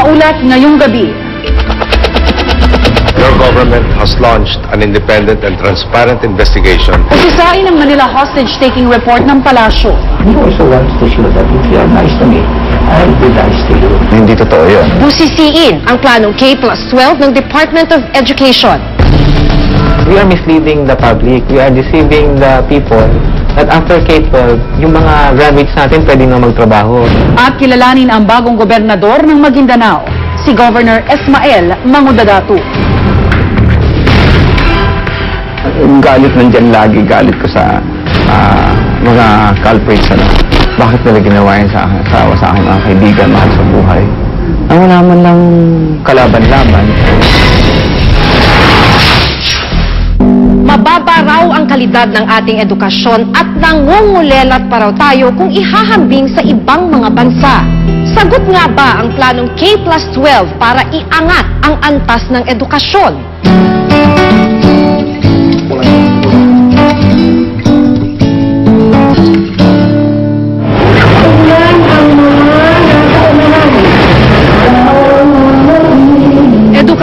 mga ulat ngayong gabi. Your government has launched an independent and transparent investigation Usisain ang Manila hostage-taking report ng palasyo. He also wants to show that if you are nice to me, I'll be nice to you. Hindi totoo yun. Busisiin ang planong K plus 12 ng Department of Education. we are misleading the public, we are deceiving the people that after K-12, yung mga graduates natin pwede na magtrabaho. At kilalanin ang bagong gobernador ng Maguindanao, si Governor Esmael Mangudadatu. Yung galit nandyan lagi, galit ko sa ah, mga culprits, ano. Bakit nila ginawa yan sa akin, sa, sa akin mga kaibigan, mahal sa buhay. Ang wala man lang kalaban-laban. Mababa raw ang kalidad ng ating edukasyon at nangungulelat pa raw tayo kung ihahambing sa ibang mga bansa. Sagot nga ba ang planong K plus 12 para iangat ang antas ng edukasyon?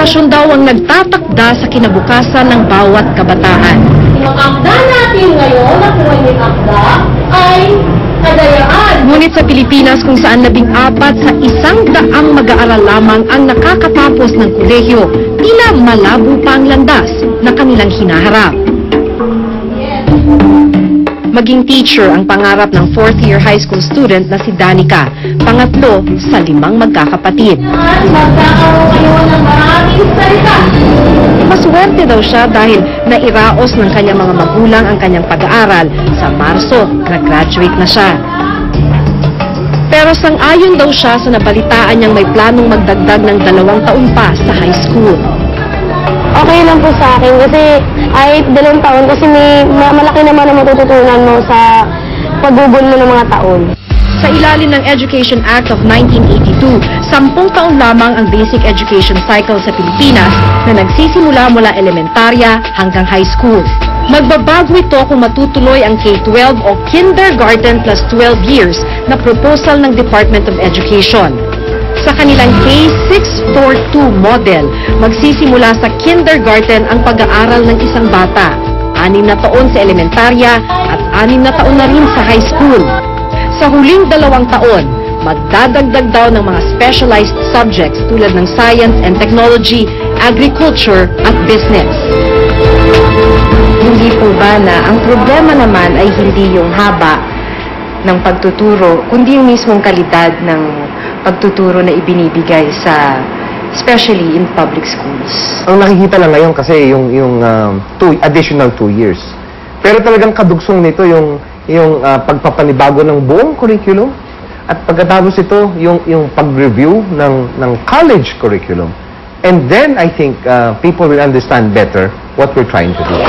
Edukasyon daw ang nagtatakda sa kinabukasan ng bawat kabataan. Ang akda natin ngayon na kuwaling akda ay kadayaan. Ngunit sa Pilipinas kung saan labing apat sa isang daang mag-aaral lamang ang nakakatapos ng kolehiyo, tila malabo pa ang landas na kanilang hinaharap. Maging teacher ang pangarap ng fourth year high school student na si Danica, pangatlo sa limang magkakapatid. Magkakaroon kayo ng maraming salita. Maswerte daw siya dahil nairaos ng kanyang mga magulang ang kanyang pag-aaral. Sa Marso, nag-graduate na siya. Pero sang-ayon daw siya sa nabalitaan niyang may planong magdagdag ng dalawang taon pa sa high school. Okay lang po sa akin kasi kahit dalawang taon kasi may ma- malaki naman ang matututunan mo sa paggugol mo ng mga taon. Sa ilalim ng Education Act of 1982, sampung taon lamang ang basic education cycle sa Pilipinas na nagsisimula mula elementarya hanggang high school. Magbabago ito kung matutuloy ang K-12 o Kindergarten plus 12 years na proposal ng Department of Education. Sa kanilang K642 model, magsisimula sa kindergarten ang pag-aaral ng isang bata. Anim na taon sa elementarya at anim na taon na rin sa high school. Sa huling dalawang taon, magdadagdag daw ng mga specialized subjects tulad ng science and technology, agriculture at business. Hindi po ba na ang problema naman ay hindi yung haba ng pagtuturo, kundi yung mismong kalidad ng pagtuturo na ibinibigay sa especially in public schools. Ang nakikita lang ngayon kasi yung yung um, two, additional two years. Pero talagang kadugsong nito yung yung ah, pagpapanibago ng buong curriculum at pagkatapos ito yung yung pag-review ng ng college curriculum. And then I think ah, people will understand better what we're trying to do.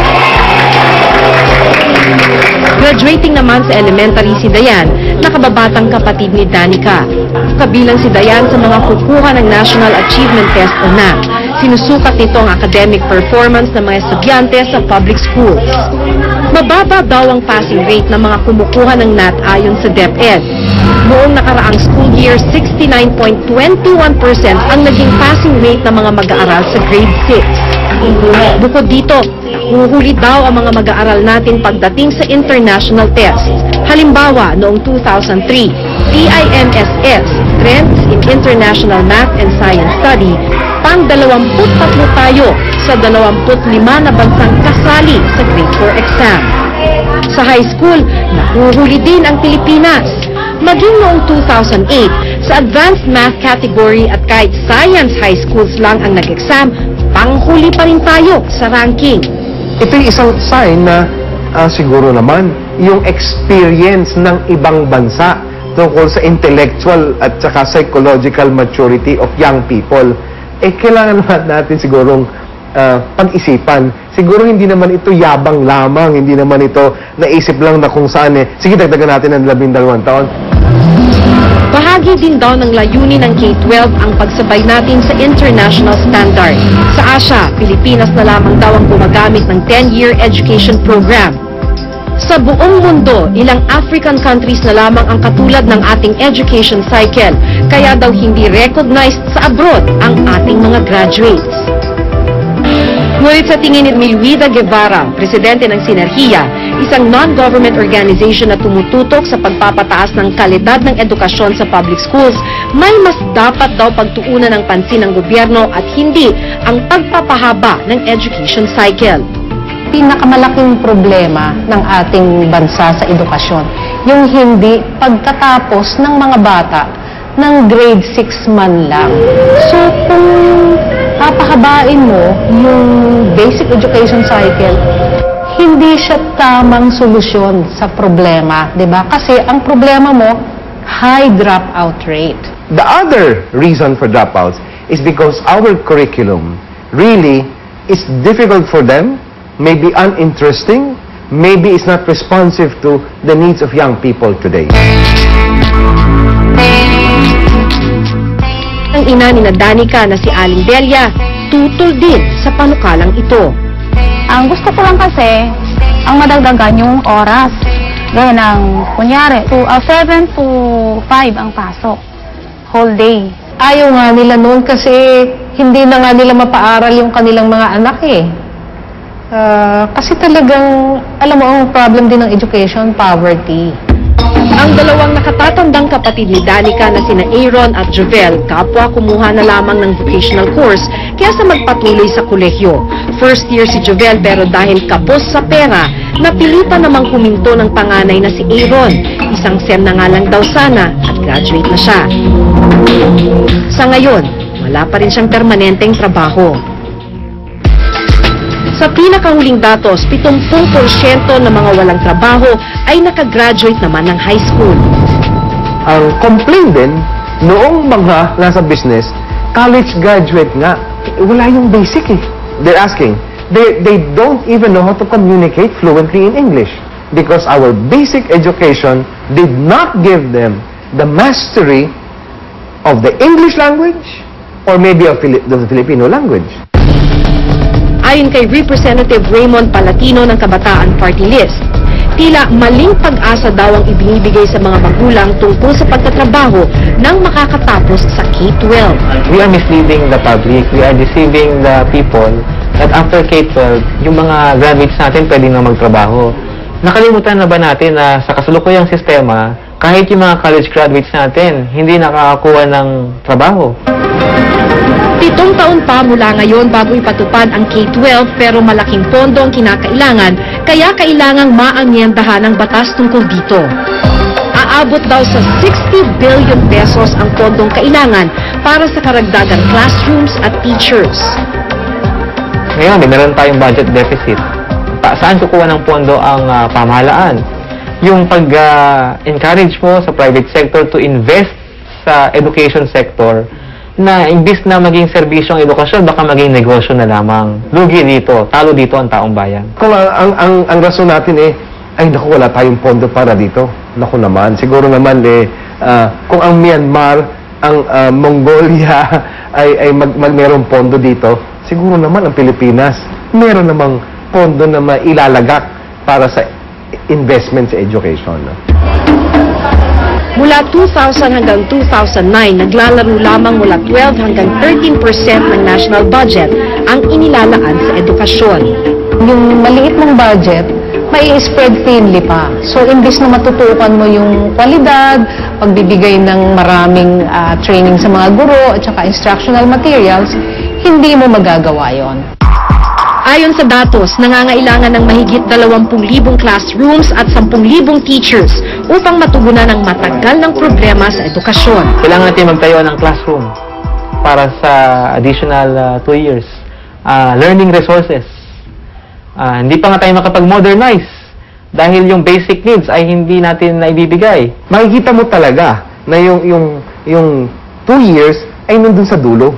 Graduating naman sa elementary si Dayan, nakababatang kapatid ni Danica. Kabilang si Dayan sa mga kukuha ng National Achievement Test o NAT. Sinusukat nito ang academic performance ng mga estudyante sa public schools. Mababa daw ang passing rate ng mga kumukuha ng NAT ayon sa DepEd. Noong nakaraang school year, 69.21% ang naging passing rate ng mga mag-aaral sa grade 6. Bukod dito, huhuli daw ang mga mag-aaral natin pagdating sa international tests. Halimbawa, noong 2003, TIMSS, Trends in International Math and Science Study, pang 23 tayo sa 25 na bansang kasali sa grade 4 exam. Sa high school, nahuhuli din ang Pilipinas. Maging noong 2008, sa advanced math category at kahit science high schools lang ang nag-exam, panghuli pa rin tayo sa ranking. Ito yung isang sign na ah, siguro naman yung experience ng ibang bansa tungkol sa intellectual at saka psychological maturity of young people. Eh, kailangan naman natin sigurong ah, pag-isipan. Siguro hindi naman ito yabang lamang, hindi naman ito naisip lang na kung saan eh, sige, dagdagan natin ng labindalawang taon. Bahagi din daw ng layunin ng K-12 ang pagsabay natin sa international standard. Sa Asia, Pilipinas na lamang daw ang gumagamit ng 10-year education program. Sa buong mundo, ilang African countries na lamang ang katulad ng ating education cycle, kaya daw hindi recognized sa abroad ang ating mga graduates. Ngunit sa tingin ni Milwida Guevara, presidente ng Sinerhiya, isang non-government organization na tumututok sa pagpapataas ng kalidad ng edukasyon sa public schools, may mas dapat daw pagtuunan ng pansin ng gobyerno at hindi ang pagpapahaba ng education cycle. pinakamalaking problema ng ating bansa sa edukasyon. Yung hindi pagkatapos ng mga bata ng grade 6 man lang. So kung papahabain mo yung basic education cycle, hindi siya tamang solusyon sa problema, 'di ba? Kasi ang problema mo high dropout rate. The other reason for dropouts is because our curriculum really is difficult for them, maybe uninteresting, maybe it's not responsive to the needs of young people today. Ang ina ni na Danica na si Aling Delia, tutol din sa panukalang ito. Ang gusto ko lang kasi, ang madagdagan yung oras. Gaya ng, kunyari, to, uh, 7 to 5 ang pasok. Whole day. Ayaw nga nila noon kasi hindi na nga nila mapaaral yung kanilang mga anak eh. Ah, kasi talagang, alam mo, ang problem din ng education, poverty. Ang dalawang nakatatandang kapatid ni Danica na sina Aaron at Jovel, kapwa kumuha na lamang ng vocational course kaya sa magpatuloy sa kolehiyo. First year si Jovel pero dahil kapos sa pera, napilitan namang huminto ng panganay na si Aaron. Isang sem na nga lang daw sana at graduate na siya. Sa ngayon, wala pa rin siyang permanenteng trabaho. Sa pinakahuling datos, 70% ng mga walang trabaho ay nakagraduate naman ng high school. Ang complaint din, noong mga nasa business, college graduate nga, eh, wala yung basic eh. They're asking, they, they don't even know how to communicate fluently in English because our basic education did not give them the mastery of the English language or maybe of the Filipino language. Ayon kay Representative Raymond Palatino ng Kabataan Party List, tila maling pag-asa daw ang ibinibigay sa mga magulang tungkol sa pagtatrabaho ng makakatapos sa K-12. We are misleading the public, we are deceiving the people that after K-12, yung mga graduates natin pwede na magtrabaho. Nakalimutan na ba natin na sa kasalukuyang sistema, kahit yung mga college graduates natin, hindi nakakakuha ng trabaho. Taon pa mula ngayon bago ipatupad ang K-12 pero malaking pondo ang kinakailangan kaya kailangang maangyendahan ang batas tungkol dito. Aabot daw sa 60 billion pesos ang pondong kailangan para sa karagdagang classrooms at teachers. Ngayon, meron tayong budget deficit. Pa, saan kukuha ng pondo ang ah, pamahalaan? Yung pag-encourage mo sa private sector to invest sa education sector na imbis na maging serbisyo ang edukasyon, baka maging negosyo na lamang. Lugi dito, talo dito ang taong bayan. Kung ang, ang, ang, ang rason natin eh, ay naku, wala tayong pondo para dito. Naku naman, siguro naman eh, ah, kung ang Myanmar, ang ah, Mongolia ay, ay mag, mag merong pondo dito, siguro naman ang Pilipinas, meron namang pondo na mailalagak para sa investment sa education. No? Mula 2000 hanggang 2009, naglalaro lamang mula 12 hanggang 13% ng national budget ang inilalaan sa edukasyon. Yung maliit mong budget, may spread thinly pa. So, imbis na matutukan mo yung kwalidad, pagbibigay ng maraming ah, training sa mga guro at saka instructional materials, hindi mo magagawa yon. Ayon sa datos, nangangailangan ng mahigit 20,000 classrooms at 10,000 teachers upang matugunan ang matagal ng problema sa edukasyon. Kailangan natin magtayo ng classroom para sa additional 2 years. Ah, learning resources. Ah, hindi pa nga tayo makapag-modernize dahil yung basic needs ay hindi natin naibibigay. Makikita mo talaga na yung, yung, yung two years ay nandun sa dulo.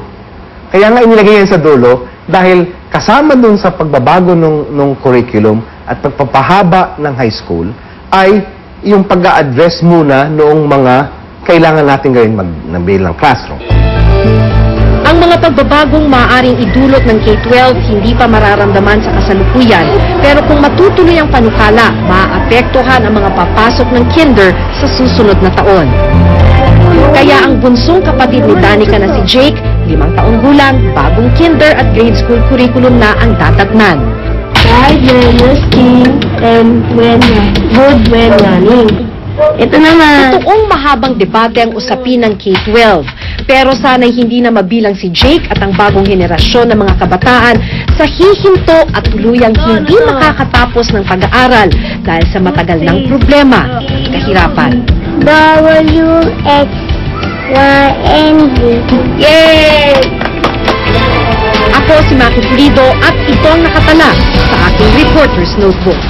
Kaya nga inilagay yan sa dulo dahil kasama dun sa pagbabago ng, ng curriculum at pagpapahaba ng high school ay yung pag address muna noong mga kailangan natin gawin mag, ng classroom. Ang mga pagbabagong maaaring idulot ng K-12 hindi pa mararamdaman sa kasalukuyan. Pero kung matutuloy ang panukala, maaapektuhan ang mga papasok ng kinder sa susunod na taon. Kaya ang bunsong kapatid ni Danica na si Jake, limang taong gulang, bagong kinder at grade school curriculum na ang tatatnan. Five minus king and when good when running. Ito naman. Totoong mahabang debate ang usapin ng K-12. Pero sana'y hindi na mabilang si Jake at ang bagong henerasyon ng mga kabataan sa hihinto at tuluyang hindi makakatapos ng pag-aaral dahil sa matagal ng problema at kahirapan. W, X, Y, and Z. Yay! Ako si Maki Pulido at ito ang nakatala sa aking Reporter's Notebook.